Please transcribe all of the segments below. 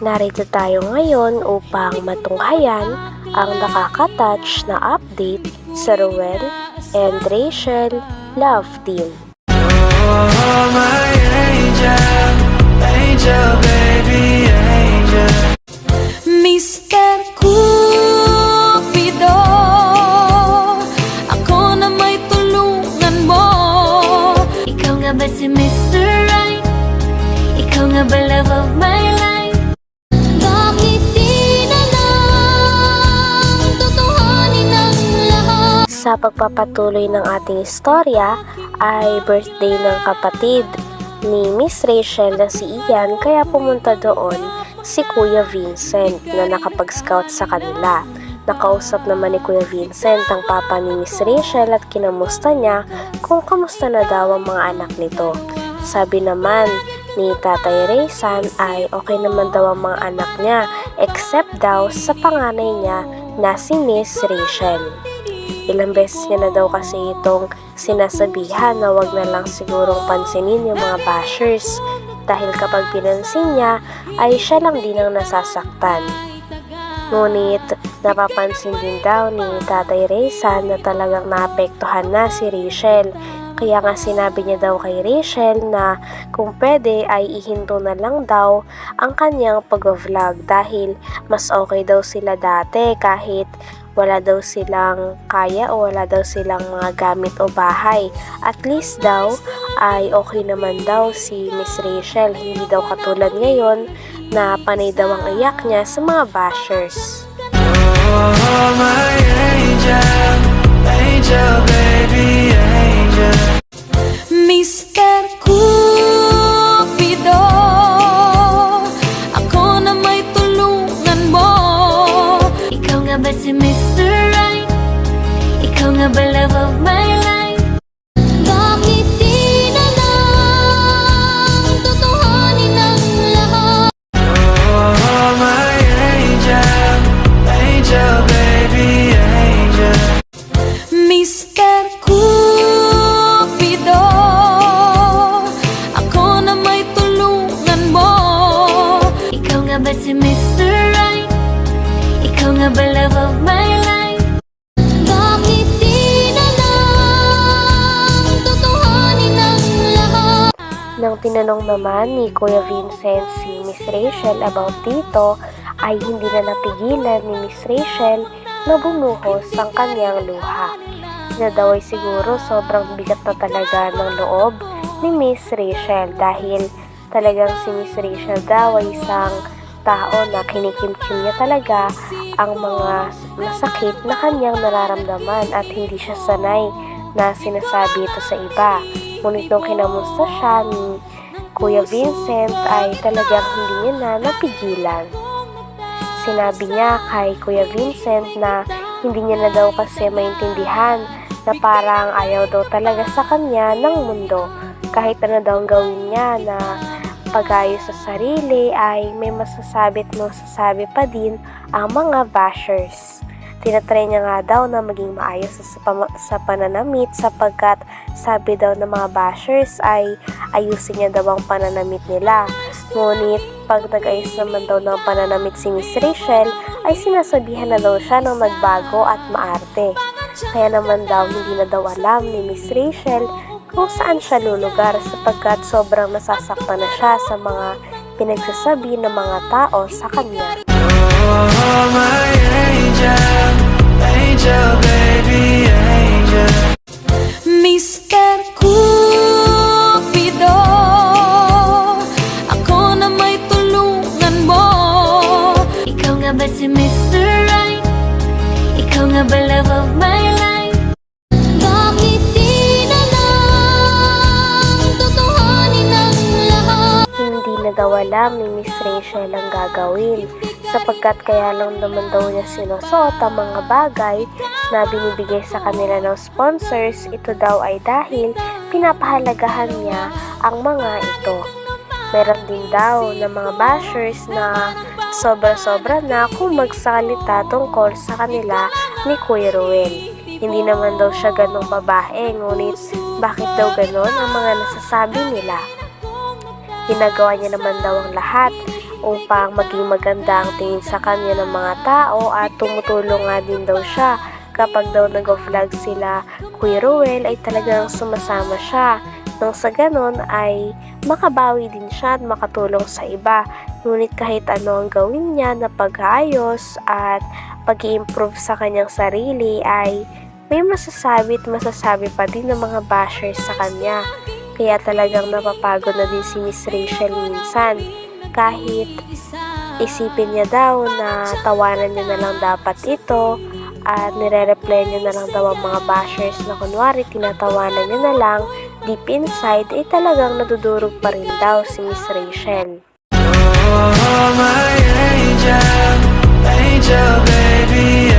Narito tayo ngayon upang matunghayan ang nakaka-touch na update sa Ruel and Rachel Love Team. Oh, my angel, angel, baby, Sa pagpapatuloy ng ating istorya ay birthday ng kapatid ni Miss Rachel na si Ian kaya pumunta doon si Kuya Vincent na nakapag-scout sa kanila. Nakausap naman ni Kuya Vincent ang papa ni Miss Rachel at kinamusta niya kung kamusta na daw ang mga anak nito. Sabi naman ni Tatay Raysan ay okay naman daw ang mga anak niya except daw sa panganay niya na si Miss Rachel. Ilang beses niya na daw kasi itong sinasabihan na wag na lang sigurong pansinin yung mga bashers dahil kapag pinansin niya ay siya lang din ang nasasaktan. Ngunit napapansin din daw ni Tatay Raysan na talagang naapektuhan na si Rachel. Kaya nga sinabi niya daw kay Rachel na kung pwede ay ihinto na lang daw ang kanyang pag-vlog dahil mas okay daw sila dati kahit wala daw silang kaya o wala daw silang mga gamit o bahay. At least daw ay okay naman daw si Miss Rachel. Hindi daw katulad ngayon na panay daw ang iyak niya sa mga bashers. Oh, my angel, angel, baby, Mr. Cupido Ako na may tulungan mo Ikaw nga ba. Right? Ikaw nga love of my life? Bakit di na lang Tutuhanin ang lahat? Nang tinanong naman ni Kuya Vincent si Miss Rachel about dito, ay hindi na napigilan ni Miss Rachel na bumuhos ang kanyang luha. Na daw ay siguro sobrang bigat na talaga ng loob ni Miss Rachel dahil talagang si Miss Rachel daw ay isang tao na kinikimkim niya talaga ang mga masakit na kanyang nararamdaman at hindi siya sanay na sinasabi ito sa iba. Ngunit nung kinamusta siya ni Kuya Vincent ay talagang hindi niya na napigilan. Sinabi niya kay Kuya Vincent na hindi niya na daw kasi maintindihan na parang ayaw daw talaga sa kanya ng mundo. Kahit ano daw ang gawin niya na pag-ayos sa sarili ay may masasabi at masasabi pa din ang mga bashers. Tinatry niya nga daw na maging maayos sa, sa pananamit sapagkat sabi daw ng mga bashers ay ayusin niya daw ang pananamit nila. Ngunit pag nag-ayos naman daw ng pananamit si Miss Rachel ay sinasabihan na daw siya ng nagbago at maarte. Kaya naman daw hindi na daw alam ni Miss Rachel kung saan siya lulugar sapagkat sobrang nasasaktan na siya sa mga pinagsasabi ng mga tao sa kanya. Oh, my angel, angel, baby, ni ang gagawin sapagkat kaya lang naman daw niya sinusot ang mga bagay na binibigay sa kanila ng sponsors, ito daw ay dahil pinapahalagahan niya ang mga ito. Meron din daw ng mga bashers na sobra-sobra na kung magsalita tungkol sa kanila ni Kuya Ruel. Hindi naman daw siya ganong babae, ngunit bakit daw ganon ang mga nasasabi nila? Ginagawa niya naman daw ang lahat upang maging maganda ang tingin sa kanya ng mga tao at tumutulong nga din daw siya. Kapag daw nag-vlog sila Kuya Ruel ay talagang sumasama siya. Nang sa ganon ay makabawi din siya at makatulong sa iba. Ngunit kahit ano ang gawin niya na pag-aayos at pag improve sa kanyang sarili ay may masasabi at masasabi pa din ng mga bashers sa kanya kaya talagang napapagod na din si Miss Rachel minsan kahit isipin niya daw na tawanan niya na lang dapat ito at nire-reply niya na lang daw ang mga bashers na kunwari tinatawanan niya na lang deep inside ay talagang nadudurog pa rin daw si Miss Rachel. Oh, my angel, angel, baby,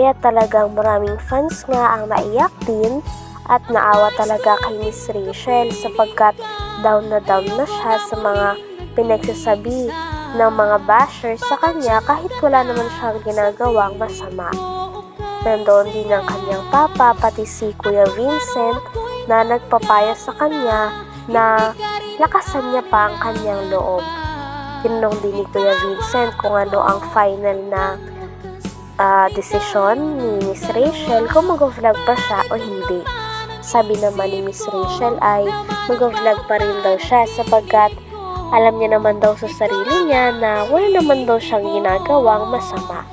Grabe talagang maraming fans nga ang naiyak din at naawa talaga kay Miss Rachel sapagkat down na down na siya sa mga pinagsasabi ng mga bashers sa kanya kahit wala naman siyang ginagawang masama. Nandoon din ang kanyang papa pati si Kuya Vincent na nagpapaya sa kanya na lakasan niya pa ang kanyang loob. Tinanong din ni Kuya Vincent kung ano ang final na ah, desisyon ni Miss Rachel kung mag-vlog pa siya o hindi. Sabi naman ni Miss Rachel ay mag-vlog pa rin daw siya sapagkat alam niya naman daw sa sarili niya na wala naman daw siyang ginagawang masama.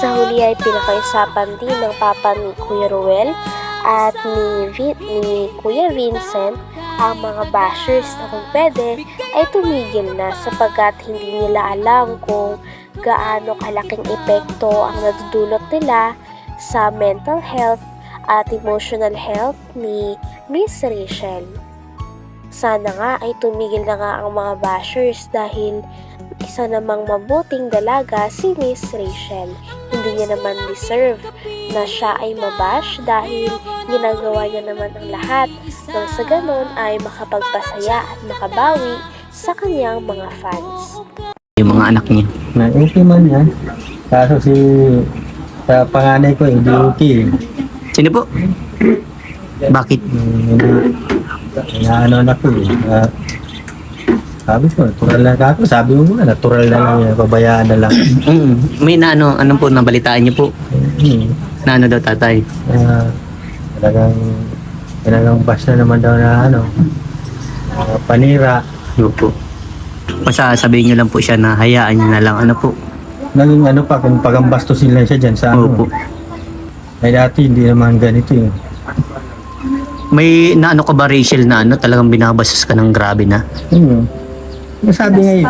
Sa huli ay pinakaisapan din ng papa ni Kuya Ruel at ni, Vi- ni Kuya Vincent ang mga bashers na kung pwede ay tumigil na sapagkat hindi nila alam kung gaano kalaking epekto ang nadudulot nila sa mental health at emotional health ni Miss Rachel. Sana nga ay tumigil na nga ang mga bashers dahil isa namang mabuting dalaga si Miss Rachel. Hindi niya naman deserve na siya ay mabash dahil ginagawa niya naman ang lahat nang sa ganun ay makapagpasaya at makabawi sa kanyang mga fans. Yung mga anak niya. Na okay man yan. Kaso si sa panganay ko hindi okay. Sino po? Bakit? Hmm, ina, ano na ko eh. Ah, sabi ko, natural lang ako. Sabi mo nga, natural na lang yan. Pabayaan na lang. Mm, may na ano, ano po, nabalitaan niyo po. Hmm. Na ano daw tatay. Ah, talagang talagang bash na naman daw na ano ah, panira. Ano po. Basta sabihin niyo lang po siya na hayaan niyo na lang. Ano po? Naging ano pa, kung pagambastusin lang siya dyan sa Opo. ano. Ay dati hindi naman ganito eh. May naano ka ba Rachel na ano, talagang binabastos ka ng grabe na? Hmm. Sabi nga eh.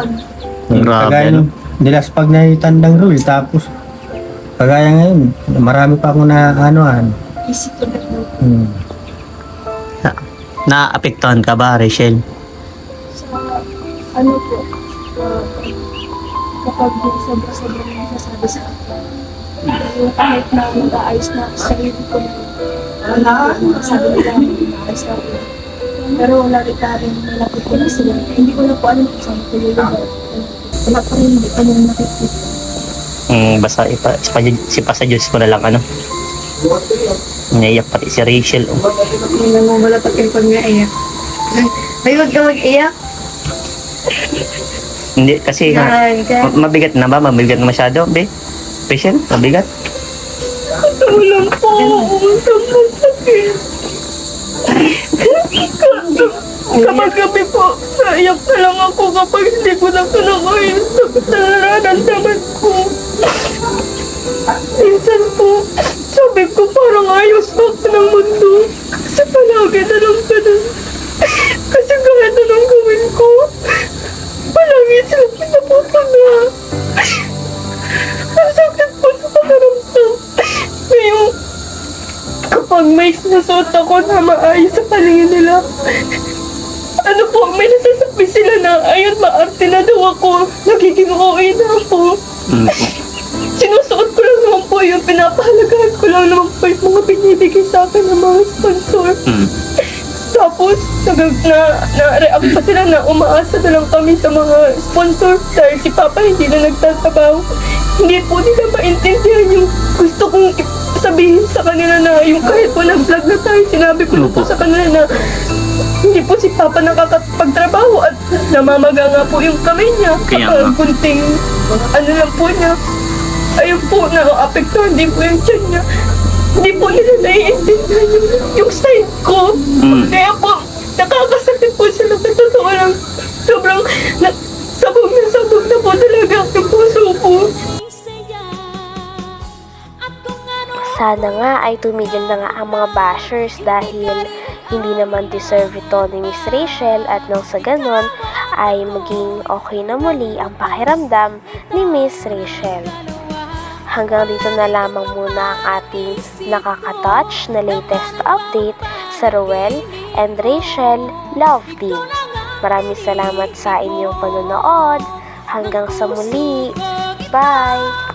Ang grabe, Kagaya ano? nung nilaspag na yung tandang rule. Tapos, kagaya ngayon, marami pa akong na anuhan. Hmm. Naapektuhan ka ba Rachel? Ano po, uh, kapag sobra-sobra na nasasabi sa akin, yung kahit na mag-aayos na ako sa sarili ko na wala, sabi nila, mag-aayos na ako. Pero wala rin ka rin nilapit ko na sila. Hindi ko na po alam kung saan ko yung lugar. Wala pa rin, hindi pa nila nakikita. Mm, basta ipa, si, pa- sa Diyos mo na lang ano. Naiyak pati si Rachel. Oh. Hindi naman wala pa pag naiyak. Ay, huwag ka mag-iyak. Hindi, kasi nga, Yan ka. ma- mabigat na ba? Mabigat na masyado, be? Rachel, mabigat? Walang po. Masakit. Kapag gabi po, naiyak na lang ako kapag hindi ko na kinakain sa nararamdaman ko. Minsan po, sabi ko parang ayos na ako ng mundo. Kapag may sinusuot ako na maayos sa paningin nila, ano po, may nasasabi sila na ayun, maarte na daw ako. Nagiging okay na po. Sinusuot ko lang naman po yun, pinapahalagahan ko lang naman po yung mga binibigay sa akin ng mga sponsor. Mm. Tapos, nag, na, na-react pa sila na umaasa na lang kami sa mga sponsor dahil si Papa hindi na nagtatrabaho. Hindi po nila maintindihan yung gusto kong sabihin sa kanila na yung kahit po nag-vlog na tayo, sinabi ko na po Opo. sa kanila na hindi po si Papa nakakapagtrabaho at namamaga nga po yung kamay niya Kaya kapag nga. kunting ano lang po niya. Ayun po, na-apektuhan din po yung tiyan niya. Hindi po nila naiintindihan yung, yung side ko. Mm. Kaya po, nakakasakit Sana nga ay tumigil na nga ang mga bashers dahil hindi naman deserve ito ni Miss Rachel at nang sa ganon ay maging okay na muli ang pakiramdam ni Miss Rachel. Hanggang dito na lamang muna ang ating nakaka-touch na latest update sa Roel and Rachel Love Team. Maraming salamat sa inyong panonood. Hanggang sa muli. Bye!